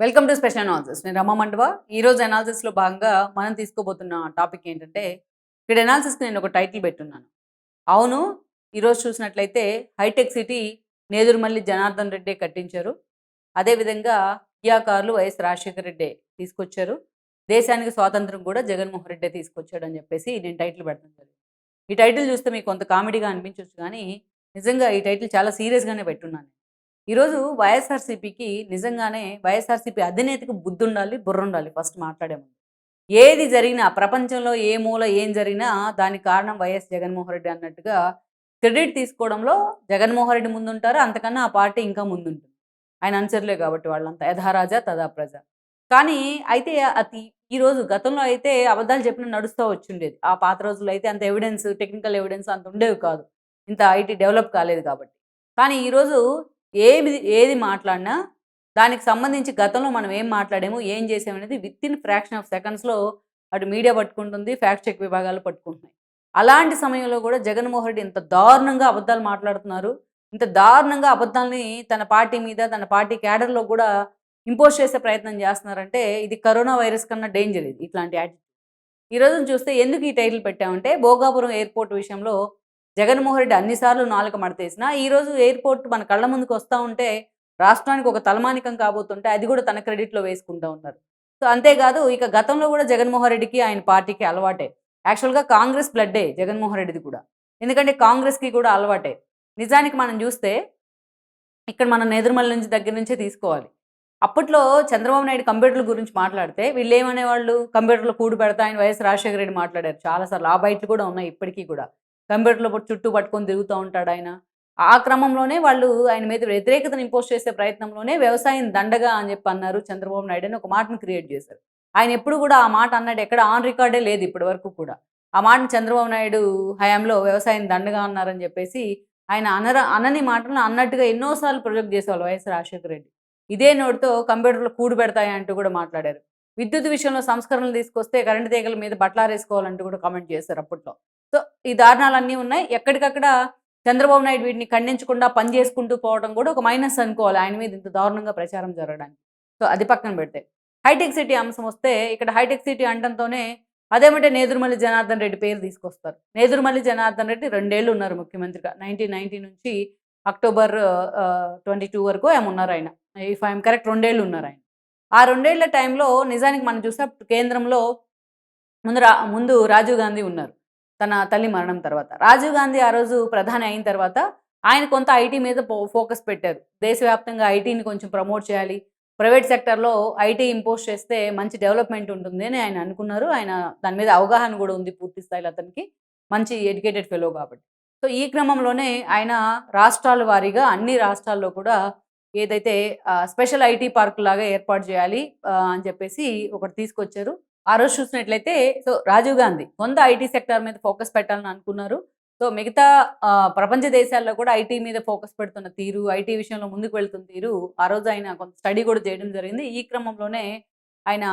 Welcome to special analysis నేను రమ్మ మండవ. ఈ రోజు లో భాగంగా మనం తీసుకోబోతున్న టాపిక్ ఏంటంటే ఇక్కడ అనాలిసిస్కి నేను ఒక టైటిల్ పెట్టున్నాను. అవును ఈరోజు చూసినట్లయితే హైటెక్ సిటీ నేదురుమల్లి జనార్దన్ రెడ్డి కట్టించారు. అదేవిధంగా కియా కార్లు వైఎస్ రాజశేఖర రెడ్డి తీసుకొచ్చారు. దేశానికి స్వాతంత్రం కూడా జగన్మోహన్ రెడ్డి తీసుకొచ్చాడు అని చెప్పేసి నేను టైటిల్ పెడతాను జరిగింది. ఈ టైటిల్ చూస్తే మీకు కొంత కామెడీగా అనిపించవచ్చు కానీ నిజంగా ఈ టైటిల్ చాలా సీరియస్గానే పెట్టున్నాను ఈరోజు వైఎస్ఆర్సీపీకి నిజంగానే వైఎస్ఆర్సీపీ అధినేతకు బుద్ధి ఉండాలి బుర్ర ఉండాలి ఫస్ట్ మాట్లాడే ముందు. ఏది జరిగినా ప్రపంచంలో ఏ మూల ఏం జరిగినా దానికి కారణం వైఎస్ జగన్మోహన్ రెడ్డి అన్నట్టుగా క్రెడిట్ తీసుకోవడంలో జగన్మోహన్ రెడ్డి ముందుంటారు అంతకన్నా ఆ పార్టీ ఇంకా ముందుంటుంది. ఆయన అనుచరులే కాబట్టి వాళ్ళంతా యథారాజా తదా ప్రజ. కానీ అయితే అతి ఈరోజు గతంలో అయితే అబద్ధాలు చెప్పిన నడుస్తూ వచ్చిండేది. ఆ పాత రోజుల్లో అయితే అంత ఎవిడెన్స్ టెక్నికల్ ఎవిడెన్స్ అంత ఉండేవి కాదు. ఇంత ఐటీ డెవలప్ కాలేదు కాబట్టి. కానీ ఈరోజు ఏది ఏది మాట్లాడినా దానికి సంబంధించి గతంలో మనం ఏం మాట్లాడాము ఏం చేసామనేది విత్ ఇన్ ఫ్రాక్షన్ ఆఫ్ సెకండ్స్లో అటు మీడియా పట్టుకుంటుంది ఫ్యాక్ట్ చెక్ విభాగాలు పట్టుకుంటున్నాయి. అలాంటి సమయంలో కూడా జగన్మోహన్ రెడ్డి ఇంత దారుణంగా అబద్ధాలు మాట్లాడుతున్నారు. ఇంత దారుణంగా అబద్ధాలని తన పార్టీ మీద తన పార్టీ క్యాడర్లో కూడా ఇంపోజ్ చేసే ప్రయత్నం చేస్తున్నారంటే ఇది కరోనా వైరస్ కన్నా డేంజర్ ఇది ఇట్లాంటి యాటిట్యూడ్ ఈ రోజున చూస్తే ఎందుకు ఈ టైటిల్ పెట్టామంటే భోగాపురం ఎయిర్పోర్ట్ విషయంలో జగన్మోహన్ రెడ్డి అన్నిసార్లు నాలుక మడతేసినా ఈరోజు ఎయిర్పోర్ట్ మన కళ్ళ ముందుకు వస్తూ ఉంటే రాష్ట్రానికి ఒక తలమానికం కాబోతుంటే అది కూడా తన క్రెడిట్లో వేసుకుంటూ ఉన్నారు. సో అంతేకాదు ఇక గతంలో కూడా జగన్మోహన్ రెడ్డికి ఆయన పార్టీకి అలవాటే. యాక్చువల్గా కాంగ్రెస్ బ్లడ్డే జగన్మోహన్ రెడ్డిది కూడా. ఎందుకంటే కాంగ్రెస్కి కూడా అలవాటే. నిజానికి మనం చూస్తే ఇక్కడ మన నేదురుమల నుంచి దగ్గర నుంచే తీసుకోవాలి. అప్పట్లో చంద్రబాబు నాయుడు కంప్యూటర్ల గురించి మాట్లాడితే వీళ్ళు ఏమనేవాళ్ళు కంప్యూటర్లు కూడు పెడతా ఆయన వైఎస్ రాజశేఖర రెడ్డి మాట్లాడారు. చాలాసార్లు ఆ బయటలు కూడా ఉన్నాయి ఇప్పటికీ కూడా. కంప్యూటర్లో పట్టు- చుట్టూ పట్టుకొని తిరుగుతూ ఉంటాడు ఆయన. ఆ క్రమంలోనే వాళ్ళు ఆయన మీద వ్యతిరేకతను ఇంపోజ్ చేసే ప్రయత్నంలోనే వ్యవసాయం దండగా అని చెప్పి అన్నారు చంద్రబాబు నాయుడు అని ఒక మాటను క్రియేట్ చేశారు. ఆయన ఎప్పుడు కూడా ఆ మాట అన్నాడు ఎక్కడ ఆన్ రికార్డే లేదు ఇప్పటి వరకు కూడా. ఆ మాటను చంద్రబాబు నాయుడు హయాంలో వ్యవసాయం దండగా అన్నారని చెప్పేసి ఆయన అనర అనని మాటలను అన్నట్టుగా ఎన్నోసార్లు ప్రొజెక్ట్ చేసేవాళ్ళు వైఎస్ రాజశేఖర రెడ్డి. ఇదే నోటితో కంప్యూటర్లు కూడు పెడతాయంటూ కూడా మాట్లాడారు. విద్యుత్ విషయంలో సంస్కరణలు తీసుకొస్తే కరెంటు తీగల మీద బట్లారేసుకోవాలంటూ కూడా కామెంట్ చేశారు అప్పట్లో. సో ఈ దారుణాలన్నీ ఉన్నాయి. ఎక్కడికక్కడ చంద్రబాబు నాయుడు వీటిని ఖండించకుండా పని చేసుకుంటూ పోవడం కూడా ఒక మైనస్ అనుకోవాలి. ఆయన మీద ఇంత దారుణంగా ప్రచారం జరగడానికి. సో అది పక్కన పెడితే. హైటెక్ సిటీ అంశం వస్తే ఇక్కడ హైటెక్ సిటీ అంటంతోనే అదేమంటే నేదురుమల్లి జనార్దన్ రెడ్డి పేరు తీసుకొస్తారు. నేదురుమల్లి జనార్దన్ రెడ్డి రెండేళ్ళు ఉన్నారు ముఖ్యమంత్రిగా. నైన్టీన్ నైన్టీ నుంచి అక్టోబర్ ట్వంటీ టూ వరకు ఏమున్నారు ఆయన. ఇఫ్ ఐఎమ్ కరెక్ట్ రెండేళ్ళు ఉన్నారు ఆయన. ఆ రెండేళ్ళ టైంలో నిజానికి మనం చూస్తే కేంద్రంలో ముందు రా ముందు రాజీవ్ గాంధీ ఉన్నారు. తన తల్లి మరణం తర్వాత. రాజీవ్ గాంధీ ఆ రోజు ప్రధాని అయిన తర్వాత ఆయన కొంత ఐటీ మీద ఫో- ఫోకస్ పెట్టారు. దేశవ్యాప్తంగా ఐటీని కొంచెం ప్రమోట్ చేయాలి. ప్రైవేట్ సెక్టర్లో ఐటీ ఇంపోజ్ చేస్తే మంచి డెవలప్మెంట్ ఉంటుంది అని ఆయన అనుకున్నారు. ఆయన దాని మీద అవగాహన కూడా ఉంది పూర్తి స్థాయిలో అతనికి. మంచి ఎడ్యుకేటెడ్ ఫెలో కాబట్టి. సో ఈ క్రమంలోనే ఆయన రాష్ట్రాల వారీగా అన్ని రాష్ట్రాల్లో కూడా ఏదైతే స్పెషల్ ఐటీ పార్క్ లాగా ఏర్పాటు చేయాలి అని చెప్పేసి ఒకటి తీసుకొచ్చారు. ఆ రోజు చూసినట్లయితే సో రాజీవ్ గాంధీ కొంత ఐటీ సెక్టర్ మీద ఫోకస్ పెట్టాలని అనుకున్నారు. సో మిగతా ప్రపంచ దేశాల్లో కూడా ఐటీ మీద ఫోకస్ పెడుతున్న తీరు ఐటీ విషయంలో ముందుకు వెళ్తున్న తీరు ఆ రోజు ఆయన కొంత స్టడీ కూడా చేయడం జరిగింది. ఈ క్రమంలోనే ఆయన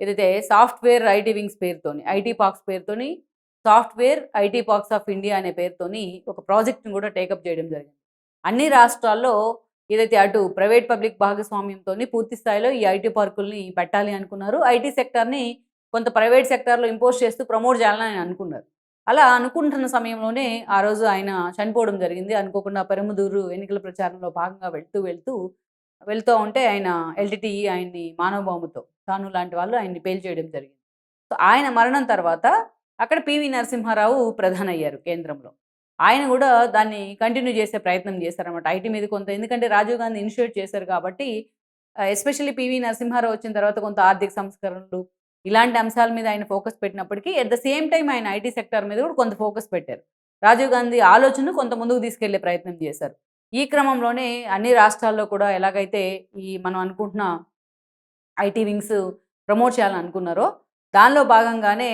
ఏదైతే సాఫ్ట్వేర్ ఐటీ వింగ్స్ పేరుతోని ఐటీ పార్క్స్ పేరుతోని software IT parks of India అనే పేరుతోని ఒక ప్రాజెక్ట్ని కూడా టేకప్ చేయడం జరిగింది. అన్ని రాష్ట్రాల్లో ఏదైతే అటు ప్రైవేట్ పబ్లిక్ భాగస్వామ్యంతో పూర్తి స్థాయిలో ఈ ఐటీ పార్కుల్ని పెట్టాలి అనుకున్నారు. ఐటీ సెక్టార్ని కొంత ప్రైవేట్ సెక్టార్లో ఇంపోజ్ చేస్తూ ప్రమోట్ చేయాలని ఆయన అనుకున్నారు. అలా అనుకుంటున్న సమయంలోనే ఆ రోజు ఆయన చనిపోవడం జరిగింది. అనుకోకుండా పెరుముదూరు ఎన్నికల ప్రచారంలో భాగంగా వెళ్తూ వెళ్తూ వెళ్తూ ఉంటే ఆయన ఎల్టీటీఈ ఆయన్ని మానవభావముతో తాను లాంటి వాళ్ళు ఆయన్ని పేల్ చేయడం జరిగింది. సో ఆయన మరణం తర్వాత అక్కడ పివి నరసింహారావు ప్రధాన అయ్యారు కేంద్రంలో. ఆయన కూడా దాన్ని కంటిన్యూ చేసే ప్రయత్నం చేశారన్నమాట ఐటీ మీద కొంత ఎందుకంటే రాజీవ్ గాంధీ ఇనిషియేట్ చేశారు కాబట్టి ఎస్పెషల్లీ పివి నరసింహారావు వచ్చిన తర్వాత కొంత ఆర్థిక సంస్కరణలు ఇలాంటి అంశాల మీద ఆయన ఫోకస్ పెట్టినప్పటికీ ఎట్ ద సేమ్ టైం ఆయన ఐటీ సెక్టర్ మీద కూడా కొంత ఫోకస్ పెట్టారు. రాజీవ్ గాంధీ ఆలోచనను కొంత ముందుకు తీసుకెళ్ళే ప్రయత్నం చేశారు. ఈ క్రమంలోనే అన్ని రాష్ట్రాల్లో కూడా ఎలాగైతే ఈ మనం అనుకుంటున్న ఐటీ వింగ్స్ ప్రమోట్ చేయాలని అనుకున్నారో దానిలో భాగంగానే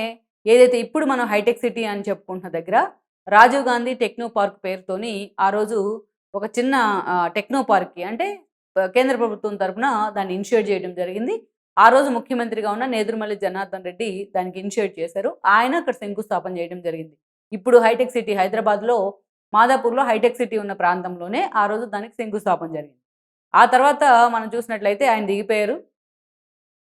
ఏదైతే ఇప్పుడు మనం హైటెక్ సిటీ అని చెప్పుకుంటున్న దగ్గర రాజీవ్ గాంధీ టెక్నో పార్క్ పేరుతోని ఆ రోజు ఒక చిన్న టెక్నో పార్క్కి అంటే కేంద్ర ప్రభుత్వం తరపున దాన్ని ఇనిషియేట్ చేయడం జరిగింది. ఆ రోజు ముఖ్యమంత్రిగా ఉన్న నేదురుమల్లి జనార్దన్ రెడ్డి దానికి ఇనిషియేట్ చేశారు. ఆయన అక్కడ శంకుస్థాపన చేయడం జరిగింది. ఇప్పుడు హైటెక్ సిటీ హైదరాబాద్లో మాదాపూర్లో హైటెక్ సిటీ ఉన్న ప్రాంతంలోనే ఆ రోజు దానికి శంకుస్థాపన జరిగింది. ఆ తర్వాత మనం చూసినట్లయితే ఆయన దిగిపోయారు.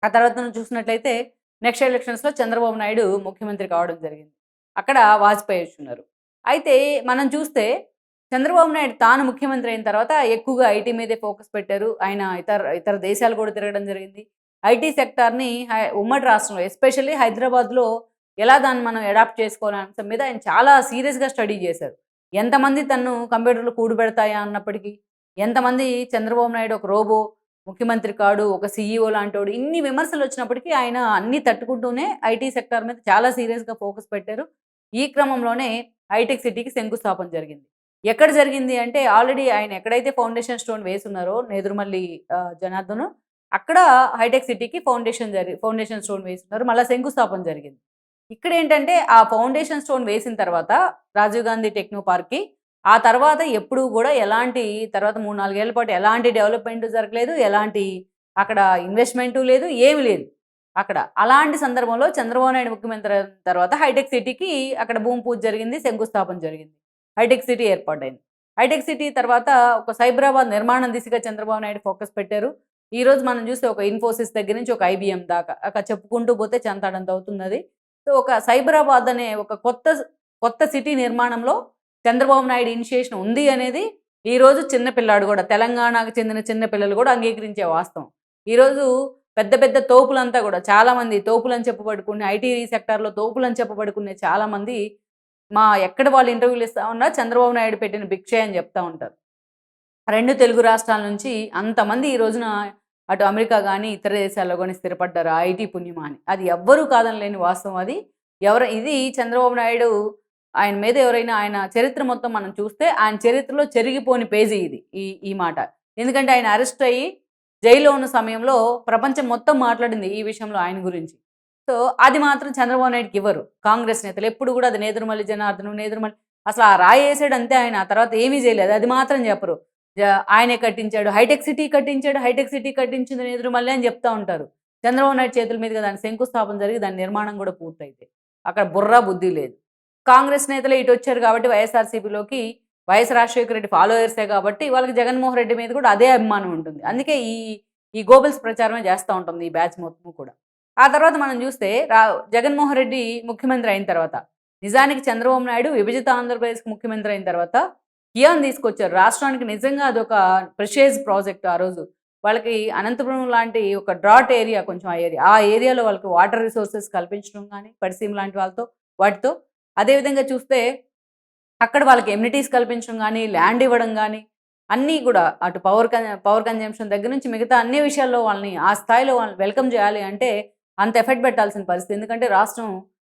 ఆ తర్వాత చూసినట్లయితే నెక్స్ట్ ఎలక్షన్స్లో చంద్రబాబు నాయుడు ముఖ్యమంత్రి కావడం జరిగింది. అక్కడ వాజ్పేయి ఉన్నారు. అయితే మనం చూస్తే చంద్రబాబు నాయుడు తాను ముఖ్యమంత్రి అయిన తర్వాత ఎక్కువగా ఐటీ మీదే ఫోకస్ పెట్టారు. ఆయన ఇతర ఇతర దేశాలు కూడా తిరగడం జరిగింది. ఐటీ సెక్టార్ని హై- ఉమ్మడి రాష్ట్రంలో ఎస్పెషల్లీ హైదరాబాద్లో ఎలా దాన్ని మనం అడాప్ట్ చేసుకోవాలి అంశం మీద ఆయన చాలా సీరియస్గా స్టడీ చేశారు. ఎంతమంది తను కంప్యూటర్లు కూడబెడతాయా అన్నప్పటికీ ఎంతమంది చంద్రబాబు నాయుడు ఒక రోబో ముఖ్యమంత్రి కాడు ఒక సీఈఓ లాంటివాడు ఇన్ని విమర్శలు వచ్చినప్పటికీ ఆయన అన్ని తట్టుకుంటూనే ఐటీ సెక్టార్ మీద చాలా సీరియస్గా ఫోకస్ పెట్టారు. ఈ క్రమంలోనే హైటెక్ సిటీకి శంకుస్థాపన జరిగింది. ఎక్కడ జరిగింది అంటే ఆల్రెడీ ఆయన ఎక్కడైతే ఫౌండేషన్ స్టోన్ వేసున్నారో నేదురుమల్లి జనార్దను అక్కడ హైటెక్ సిటీకి ఫౌండేషన్ జరిగి ఫౌండేషన్ స్టోన్ వేస్తున్నారు మళ్ళీ శంకుస్థాపన జరిగింది. ఇక్కడ ఏంటంటే ఆ ఫౌండేషన్ స్టోన్ వేసిన తర్వాత రాజీవ్ గాంధీ టెక్నో పార్క్కి ఆ తర్వాత ఎప్పుడు కూడా ఎలాంటి తర్వాత మూడు నాలుగేళ్ళ పాటు ఎలాంటి డెవలప్మెంట్ జరగలేదు ఎలాంటి అక్కడ ఇన్వెస్ట్మెంట్ లేదు ఏమీ లేదు అక్కడ. అలాంటి సందర్భంలో చంద్రబాబు నాయుడు ముఖ్యమంత్రి తర్వాత హైటెక్ సిటీకి అక్కడ భూమి పూజ జరిగింది శంకుస్థాపన జరిగింది. హైటెక్ సిటీ ఏర్పాటైంది. హైటెక్ సిటీ తర్వాత ఒక సైబరాబాద్ నిర్మాణం దిశగా చంద్రబాబు నాయుడు ఫోకస్ పెట్టారు. ఈ రోజు మనం చూస్తే ఒక ఇన్ఫోసిస్ దగ్గర నుంచి ఒక ఐబిఎం దాకా అక్కడ చెప్పుకుంటూ పోతే చెంతాడంత అవుతున్నది. సో ఒక సైబరాబాద్ అనే ఒక కొత్త కొత్త సిటీ నిర్మాణంలో చంద్రబాబు నాయుడు ఇనిషియేషన్ ఉంది అనేది ఈ రోజు చిన్నపిల్లాడు కూడా తెలంగాణకు చెందిన చిన్న పిల్లలు కూడా అంగీకరించే వాస్తవం. ఈరోజు పెద్ద పెద్ద తోపులంతా కూడా చాలామంది తోపులని చెప్పబడుకునే ఐటీ సెక్టార్లో తోపులని చెప్పబడుకునే చాలామంది మా ఎక్కడ వాళ్ళు ఇంటర్వ్యూలు ఇస్తా ఉన్నా చంద్రబాబు నాయుడు పెట్టిన భిక్షే అని చెప్తా ఉంటారు. రెండు తెలుగు రాష్ట్రాల నుంచి అంతమంది ఈ రోజున అటు అమెరికా కానీ ఇతర దేశాల్లో కానీ స్థిరపడ్డారు? ఆ ఐటీ పుణ్యమా అని. అది ఎవ్వరూ కాదని లేని వాస్తవం అది. ఎవరు ఇది చంద్రబాబు నాయుడు ఆయన మీద ఎవరైనా ఆయన చరిత్ర మొత్తం మనం చూస్తే ఆయన చరిత్రలో చెరిగిపోని పేజీ ఇది ఈ ఈ మాట. ఎందుకంటే ఆయన అరెస్ట్ అయ్యి జైల్లో ఉన్న సమయంలో ప్రపంచం మొత్తం మాట్లాడింది ఈ విషయంలో ఆయన గురించి. సో అది మాత్రం చంద్రబాబు నాయుడుకి ఇవ్వరు. కాంగ్రెస్ నేతలు ఎప్పుడు కూడా అది నేదురుమల్లి జనార్దనం నేదురుమల్లి అసలు ఆ రాయి వేసాడు అంతే ఆయన ఆ తర్వాత ఏమీ చేయలేదు. అది మాత్రం చెప్పరు. ఆయనే కట్టించాడు హైటెక్ సిటీ కట్టించాడు హైటెక్ సిటీ కట్టించింది నేదురుమల్లి అని చెప్తా ఉంటారు. చంద్రబాబు నాయుడు చేతుల మీదుగా దాని శంకుస్థాపన జరిగి దాని నిర్మాణం కూడా పూర్తయితే అక్కడ బుర్రా బుద్ధి లేదు. కాంగ్రెస్ నేతలు ఇటు వచ్చారు కాబట్టి వైఎస్ఆర్సీపీలోకి వైఎస్ రాజశేఖర రెడ్డి ఫాలోయర్సే కాబట్టి వాళ్ళకి జగన్మోహన్ రెడ్డి మీద కూడా అదే అభిమానం ఉంటుంది. అందుకే ఈ ఈ గోబల్స్ ప్రచారమే చేస్తూ ఉంటుంది ఈ బ్యాచ్ మొత్తం కూడా. ఆ తర్వాత మనం చూస్తే రా జగన్మోహన్ రెడ్డి ముఖ్యమంత్రి అయిన తర్వాత నిజానికి చంద్రబాబు నాయుడు విభజిత ఆంధ్రప్రదేశ్కి ముఖ్యమంత్రి అయిన తర్వాత కియాన్ తీసుకొచ్చారు. రాష్ట్రానికి నిజంగా అదొక ప్రెషేజ్ ప్రాజెక్ట్ ఆ రోజు. వాళ్ళకి అనంతపురం లాంటి ఒక డ్రాట్ ఏరియా కొంచెం ఆ ఏరియా ఆ ఏరియాలో వాళ్ళకి వాటర్ రిసోర్సెస్ కల్పించడం కానీ పరిసీమ లాంటి వాళ్ళతో వాటితో. అదేవిధంగా చూస్తే అక్కడ వాళ్ళకి ఎమ్యూనిటీస్ కల్పించడం కానీ ల్యాండ్ ఇవ్వడం కానీ అన్నీ కూడా అటు పవర్ కన్ పవర్ కన్జంప్షన్ దగ్గర నుంచి మిగతా అన్ని విషయాల్లో వాళ్ళని ఆ స్థాయిలో వాళ్ళని వెల్కమ్ చేయాలి అంటే అంత ఎఫెక్ట్ పెట్టాల్సిన పరిస్థితి. ఎందుకంటే రాష్ట్రం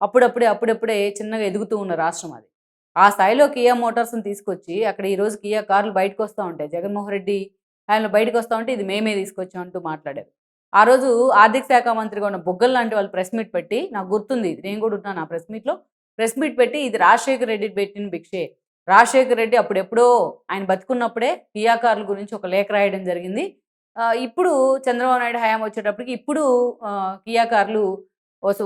అప్పుడప్పుడే అప్పుడప్పుడే చిన్నగా ఎదుగుతూ ఉన్న రాష్ట్రం అది. ఆ స్థాయిలో కియా మోటార్స్ని తీసుకొచ్చి అక్కడ ఈ రోజు కియా కార్లు బయటకు వస్తూ ఉంటాయి. జగన్మోహన్ రెడ్డి ఆయన బయటకు వస్తూ ఉంటే ఇది మేమే తీసుకొచ్చాం అంటూ మాట్లాడారు. ఆ రోజు ఆర్థిక శాఖ మంత్రిగా ఉన్న బొగ్గల్ లాంటి వాళ్ళు ప్రెస్ మీట్ పెట్టి నాకు గుర్తుంది ఇది నేను కూడా ఉన్నాను ఆ ప్రెస్ మీట్లో ప్రెస్ మీట్ పెట్టి ఇది రాజశేఖర్ రెడ్డి పెట్టిన భిక్షే. రాజశేఖర్ రెడ్డి అప్పుడెప్పుడో ఆయన బతుకున్నప్పుడే కియా కార్ల గురించి ఒక లేఖ రాయడం జరిగింది. ఇప్పుడు చంద్రబాబు నాయుడు హయాం వచ్చేటప్పటికి ఇప్పుడు కియా కార్లు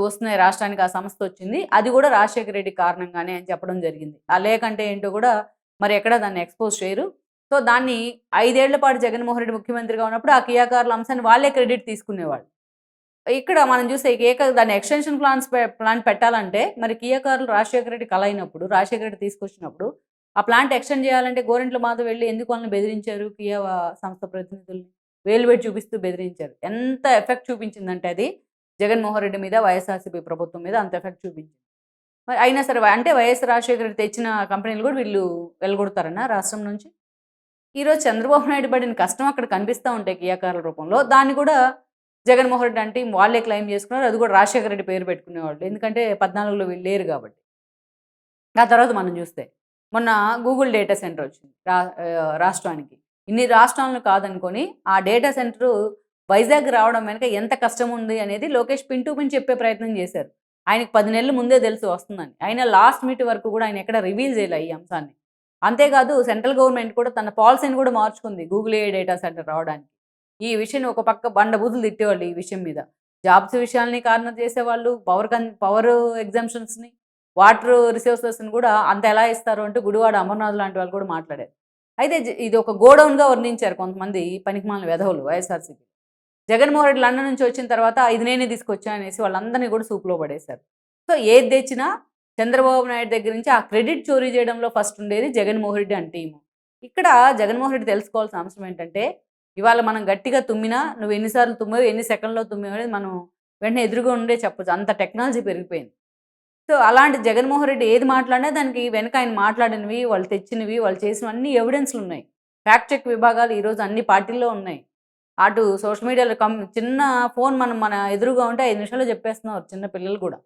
వస్తున్నాయి రాష్ట్రానికి ఆ సంస్థ వచ్చింది. అది కూడా రాజశేఖర రెడ్డి కారణంగానే అని చెప్పడం జరిగింది. ఆ లేఖ అంటే ఏంటో కూడా మరి ఎక్కడ దాన్ని ఎక్స్పోజ్ చేయరు. సో దాన్ని ఐదేళ్ళ పాటు జగన్మోహన్ రెడ్డి ముఖ్యమంత్రిగా ఉన్నప్పుడు ఆ కియాకారుల అంశాన్ని వాళ్ళే క్రెడిట్ తీసుకునేవాళ్ళు. ఇక్కడ మనం చూస్తే ఏక దాన్ని ఎక్స్టెన్షన్ ప్లాన్స్ ప్లాన్ పెట్టాలంటే మరి కియాకారులు రాజశేఖర రెడ్డి కలైనప్పుడు రాజశేఖర రెడ్డి తీసుకొచ్చినప్పుడు ఆ ప్లాంట్ ఎక్స్టెండ్ చేయాలంటే గోరెంట్ల మాధవ్ వెళ్ళి ఎందుకు వాళ్ళని బెదిరించారు? కియా సంస్థ ప్రతినిధుల్ని వేలు పెట్టి చూపిస్తూ బెదిరించారు. ఎంత ఎఫెక్ట్ చూపించిందంటే అది జగన్మోహన్ రెడ్డి మీద వైఎస్ఆర్సీపీ ప్రభుత్వం మీద అంత ఎఫెక్ట్ చూపించింది. మరి అయినా సరే అంటే వైఎస్ రాజశేఖర రెడ్డి తెచ్చిన కంపెనీలు కూడా వీళ్ళు వెళ్ళగొడతారన్న రాష్ట్రం నుంచి. ఈరోజు చంద్రబాబు నాయుడు పడిన కష్టం అక్కడ కనిపిస్తూ ఉంటాయి కియాకారుల రూపంలో. దాన్ని కూడా జగన్మోహన్ రెడ్డి అంటే వాళ్ళే క్లెయిమ్ చేసుకున్నారు. అది కూడా రాజశేఖర రెడ్డి పేరు పెట్టుకునేవాళ్ళు. ఎందుకంటే పద్నాలుగులో వీళ్ళు లేరు కాబట్టి. ఆ తర్వాత మనం చూస్తే మొన్న గూగుల్ డేటా సెంటర్ వచ్చింది రా రాష్ట్రానికి. ఇన్ని రాష్ట్రాలను కాదనుకొని ఆ డేటా సెంటర్ వైజాగ్ రావడం వెనక ఎంత కష్టం ఉంది అనేది లోకేష్ పిన్ పిన్ చెప్పే ప్రయత్నం చేశారు. ఆయనకు పది నెలల ముందే తెలిసి వస్తుందని. ఆయన లాస్ట్ మీట్ వరకు కూడా ఆయన ఎక్కడ రివీల్ చేయలే ఈ అంశాన్ని. అంతేకాదు సెంట్రల్ గవర్నమెంట్ కూడా తన పాలసీని కూడా మార్చుకుంది గూగుల్ ఏ డేటా సెంటర్ రావడానికి. ఈ విషయం ఒక పక్క బండబూతులు తిట్టేవాళ్ళు ఈ విషయం మీద. జాబ్స్ విషయాల్ని కారణం చేసేవాళ్ళు పవర్ కన్ పవర్ ఎగ్జామ్షన్స్ని వాటర్ రిసోర్సెస్ని కూడా అంత ఎలా ఇస్తారు అంటూ గుడివాడ అమర్నాథ్ లాంటి వాళ్ళు కూడా మాట్లాడారు. అయితే ఇది ఒక గోడౌన్గా వర్ణించారు కొంతమంది పనికిమాలిన వెధవులు వైఎస్ఆర్సీపీ. జగన్మోహన్ రెడ్డి లండన్ నుంచి వచ్చిన తర్వాత ఇది నేనే తీసుకొచ్చా అనేసి వాళ్ళందరినీ కూడా సూపులో పడేశారు. సో ఏది తెచ్చినా చంద్రబాబు నాయుడు దగ్గర నుంచి ఆ క్రెడిట్ చోరీ చేయడంలో ఫస్ట్ ఉండేది జగన్మోహన్ రెడ్డి అంటే టీము. ఇక్కడ జగన్మోహన్ రెడ్డి తెలుసుకోవాల్సిన అంశం ఏంటంటే ఇవాళ మనం గట్టిగా తుమ్మినా నువ్వు ఎన్నిసార్లు తుమ్మావు ఎన్ని సెకండ్లో తుమ్మావు అనేది మనం వెంటనే ఎదురుగా ఉండే చెప్పచ్చు. అంత టెక్నాలజీ పెరిగిపోయింది. సో అలాంటి జగన్మోహన్ రెడ్డి ఏది మాట్లాడినా దానికి వెనక ఆయన మాట్లాడినవి వాళ్ళు తెచ్చినవి వాళ్ళు చేసినవి అన్ని ఎవిడెన్స్లు ఉన్నాయి. ఫ్యాక్ట్ చెక్ విభాగాలు ఈరోజు అన్ని పార్టీల్లో ఉన్నాయి. అటు సోషల్ మీడియాలో కం చిన్న ఫోన్ మనం మన ఎదురుగా ఉంటే ఐదు నిమిషాల్లో చెప్పేస్తున్నారు చిన్న పిల్లలు కూడా.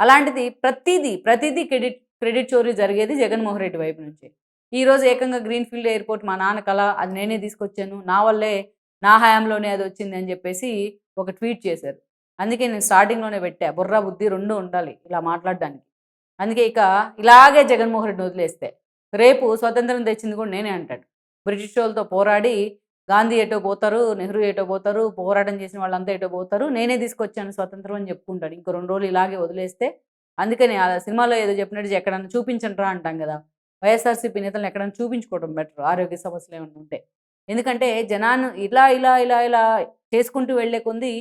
అలాంటిది ప్రతిదీ ప్రతిదీ క్రెడిట్ క్రెడిట్ చోరీ జరిగేది జగన్మోహన్ రెడ్డి వైపు నుంచి. ఈ రోజు ఏకంగా గ్రీన్ఫీల్డ్ ఎయిర్పోర్ట్ మా నాన్న కళ అది నేనే తీసుకొచ్చాను నా వల్లే నా హయాంలోనే అది వచ్చింది అని చెప్పేసి ఒక ట్వీట్ చేశారు. అందుకే నేను స్టార్టింగ్లోనే పెట్టా బుర్ర బుద్ధి రెండు ఉండాలి ఇలా మాట్లాడడానికి. అందుకే ఇక ఇలాగే జగన్మోహన్ రెడ్డిని వదిలేస్తే రేపు స్వతంత్రం తెచ్చింది కూడా నేనే అంటాడు. బ్రిటిష్ వాళ్ళతో పోరాడి గాంధీ ఎటో పోతారు నెహ్రూ ఎటో పోతారు పోరాటం చేసిన వాళ్ళంతా ఎటో పోతారు నేనే తీసుకొచ్చాను స్వతంత్రం అని చెప్పుకుంటాడు. ఇంకో రెండు రోజులు ఇలాగే వదిలేస్తే అందుకని ఆ సినిమాలో ఏదో చెప్పినట్టు ఎక్కడన్నా చూపించండిరా అంటాం కదా. వైఎస్ఆర్సీపీ నేతలను ఎక్కడైనా చూపించుకోవడం బెటర్ ఆరోగ్య సమస్యలు ఏమైనా ఉంటే. ఎందుకంటే జనాన్ని ఇలా ఇలా ఇలా ఇలా చేసుకుంటూ వెళ్ళే కొంది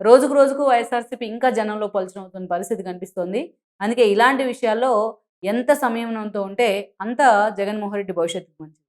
రోజుకు రోజుకు వైఎస్ఆర్సీపీ ఇంకా జనంలో పలుచన అవుతున్న పరిస్థితి కనిపిస్తోంది. అందుకే ఇలాంటి విషయాల్లో ఎంత సంయమనంతో ఉంటే అంత జగన్మోహన్ రెడ్డి భవిష్యత్తుకు మంచిది.